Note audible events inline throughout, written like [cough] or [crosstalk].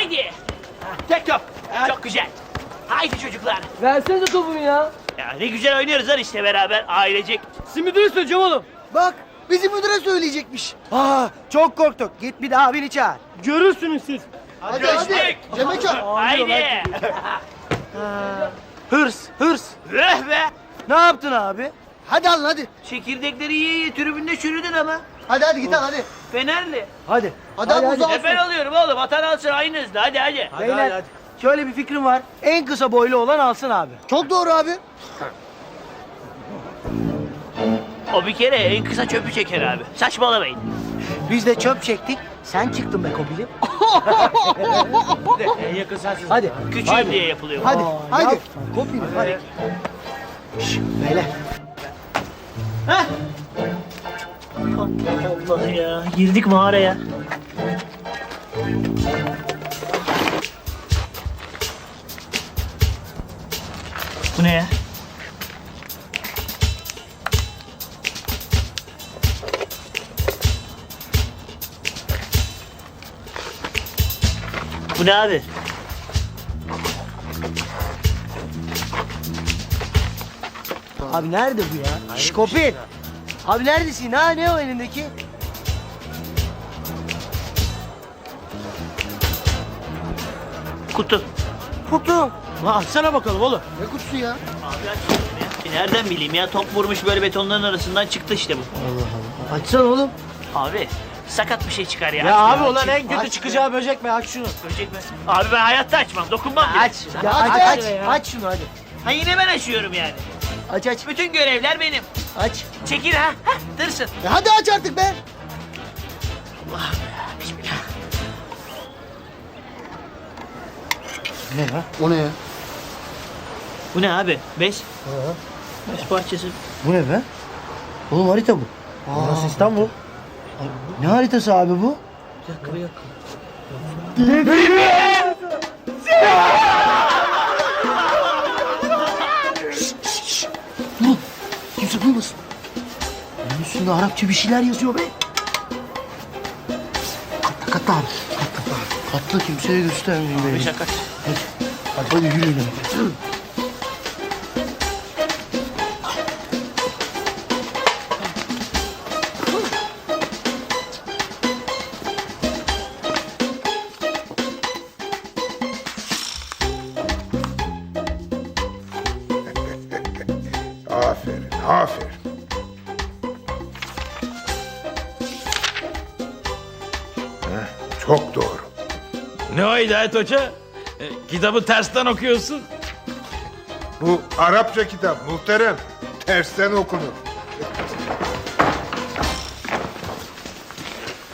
Haydi. Tek top. Çok güzel. Haydi çocuklar. Versene topumu ya. Ya ne güzel oynuyoruz lan işte beraber ailecek. Sizin müdürü söyleyeceğim oğlum. Bak bizi müdüre söyleyecekmiş. Aa çok korktuk. Git bir daha abini çağır. Görürsünüz siz. Hadi Görüştük. Cemekan. [laughs] Haydi. [laughs] Hırs hırs. Öh be. Ne yaptın abi? Hadi alın hadi. Çekirdekleri yiye yiye tribünde çürüdün ama. Hadi hadi git al hadi. Fenerli. Hadi. Hadi, hadi, hadi. E ben alıyorum oğlum. Atan alsın aynı hızda. Hadi hadi. Beyler şöyle bir fikrim var. En kısa boylu olan alsın abi. Çok doğru abi. O bir kere en kısa çöpü çeker abi. Saçmalamayın. Biz de çöp çektik. Sen çıktın be Kopil'im. [laughs] En yakın sensin. Hadi. Küçüğüm diye yapılıyor. Hadi. hadi. Kopil'im hadi. Şşş beyler. Heh. Allah ya. Girdik mağaraya. Bu ne ya? Bu ne abi? Abi nerede bu ya? Şş Kopil. Abi neredesin? Ha ne o elindeki? Kutu. Kutu. Lan açsana bakalım oğlum. Ne kutusu ya? Abi ya. E Nereden bileyim ya? Top vurmuş böyle betonların arasından çıktı işte bu. Açsana oğlum. Abi sakat bir şey çıkar ya. Ya Aç abi ulan en aç kötü be. çıkacağı böcek mi? Aç şunu. Böcek mi? Abi ben hayatta açmam. Dokunmam bile. Aç. Ya aç aç aç. Aç şunu hadi. Ha yine ben açıyorum yani. Aç aç. Bütün görevler benim. Aç. Çekil ha. ha tırsın. Ya hadi aç artık be. Bismillah. O ne ya? Bu ne abi? Bez. Bez parçası. Bu ne be? Oğlum harita bu. Burası İstanbul. Ne haritası abi bu? Bir dakika bir dakika. Dur. Kimse duymasın. Bunun üstünde Arapça bir şeyler yazıyor be. Katla katla abi. Katla. Katla kimseye göstermeyin beni. şaka. Hadi, hadi yürüyün. Aferin, çok doğru. Ne o Hidayet Hoca? E, kitabı tersten okuyorsun. Bu Arapça kitap muhterem. Tersten okunur.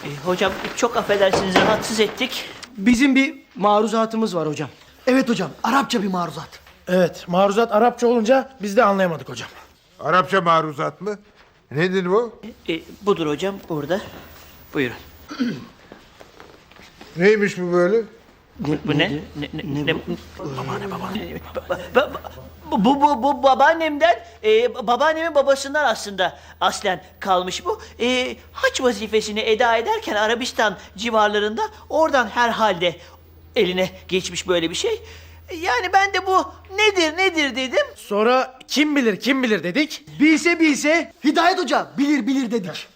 E, hocam çok affedersiniz rahatsız ettik. Bizim bir maruzatımız var hocam. Evet hocam, Arapça bir maruzat. Evet maruzat Arapça olunca biz de anlayamadık hocam. Arapça maruzat mı? Nedir bu? E, budur hocam burada. Buyurun. Neymiş bu böyle? Bu ne? Ne, ne, ne, Babaanne babaanne. Ba- ba- Bu, bu, bu babaannemden, e, babaannemin babasından aslında aslen kalmış bu. E, haç vazifesini eda ederken Arabistan civarlarında oradan herhalde eline geçmiş böyle bir şey. Yani ben de bu nedir nedir dedim. Sonra kim bilir kim bilir dedik. Bilse bilse Hidayet Hoca, bilir bilir dedik.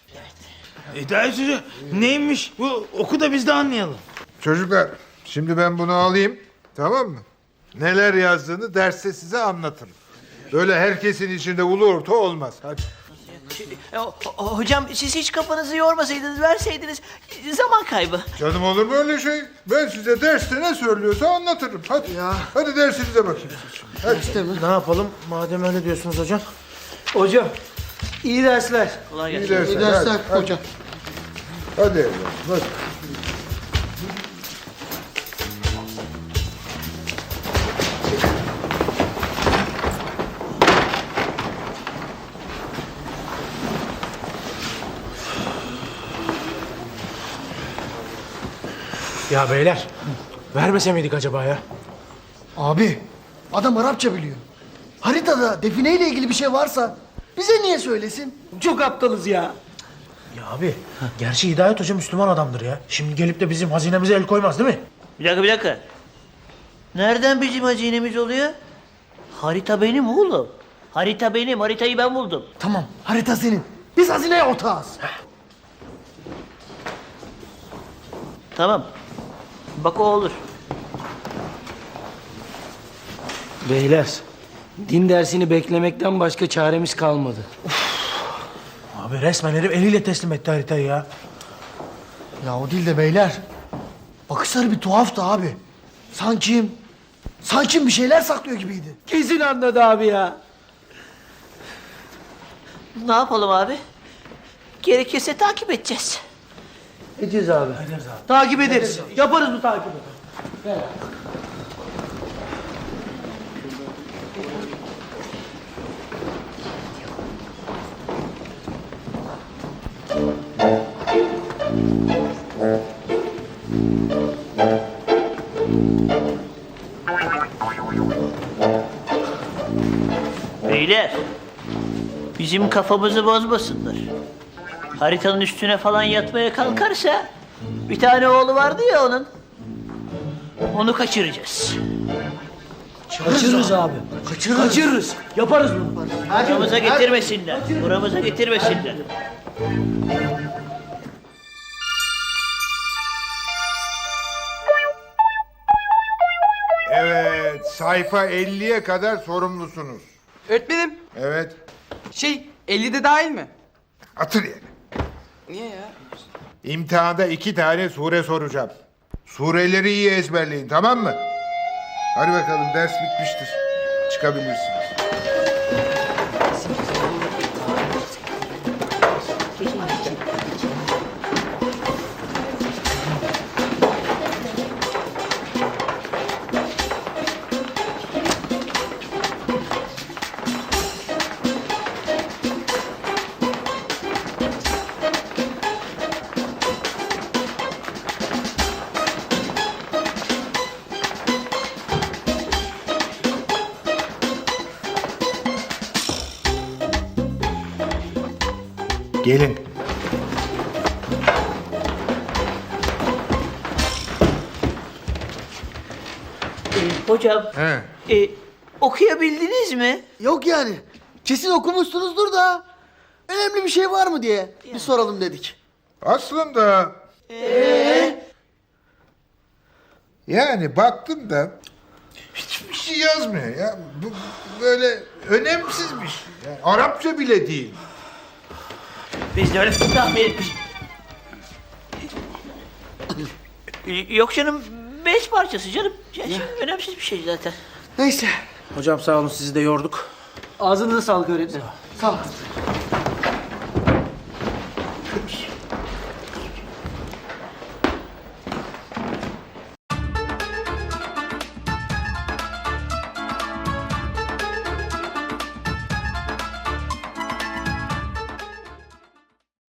Hidayet Hoca neymiş? Bu oku da biz de anlayalım. Çocuklar, şimdi ben bunu alayım. Tamam mı? Neler yazdığını derste size anlatırım. Böyle herkesin içinde ulu orta olmaz. Hadi. Hocam siz hiç kafanızı yormasaydınız verseydiniz zaman kaybı. Canım olur mu öyle şey? Ben size derste ne söylüyorsa anlatırım. Hadi. Hadi dersinize bakayım. Hadi. Ne yapalım madem öyle diyorsunuz hocam. hocam iyi dersler. Kolay İyi gelsin. dersler. İyi dersler hadi, hadi. hocam. Hadi evladım, hadi. Ya beyler vermese miydik acaba ya? Abi, adam Arapça biliyor. Haritada defineyle ilgili bir şey varsa bize niye söylesin? Çok aptalız ya. Ya abi gerçi Hidayet Hoca Müslüman adamdır ya. Şimdi gelip de bizim hazinemize el koymaz değil mi? Bir dakika bir dakika. Nereden bizim hazinemiz oluyor? Harita benim oğlum. Harita benim. Haritayı ben buldum. Tamam harita senin. Biz hazineye ortağız. Tamam. Bak o olur. Beyler, din dersini beklemekten başka çaremiz kalmadı. Abi resmen herif eliyle teslim etti haritayı ya. Ya o değil de beyler. Bakışları bir tuhaftı abi. Sanki... Sanki bir şeyler saklıyor gibiydi. Kesin anladı abi ya. Ne yapalım abi? Gerekirse takip edeceğiz. Edeceğiz abi. Takip ederiz. Yaparız bu takibi. Beyler, bizim kafamızı bozmasınlar. Haritanın üstüne falan yatmaya kalkarsa, bir tane oğlu vardı ya onun. Onu kaçıracağız. Kaçırırız abi. Kaçırırız. Kaçırırız. Yaparız bunu. Buramıza getirmesinler. Buramıza getirmesinler. Evet, sayfa 50'ye kadar sorumlusunuz. Öğretmenim Evet, şey 50'de dahil mi? atır yerine. Niye ya? İmtihanda iki tane sure soracağım. Sureleri iyi ezberleyin, tamam mı? Hadi bakalım, ders bitmiştir. Çıkabilirsiniz. Gelin. Ee, hocam, He. e, okuyabildiniz mi? Yok yani. Kesin okumuşsunuzdur da. Önemli bir şey var mı diye bir soralım dedik. Aslında... Yani baktım da hiçbir şey yazmıyor ya. Bu bu böyle önemsiz bir şey. Yani Arapça bile değil. Biz de öyle tahmin etmiştik. Ee, Yok canım, beş parçası canım. Ya, önemsiz bir şey zaten. Neyse. Hocam sağ olun sizi de yorduk. Ağzınıza sağlık öğretmenim. Sağ ol.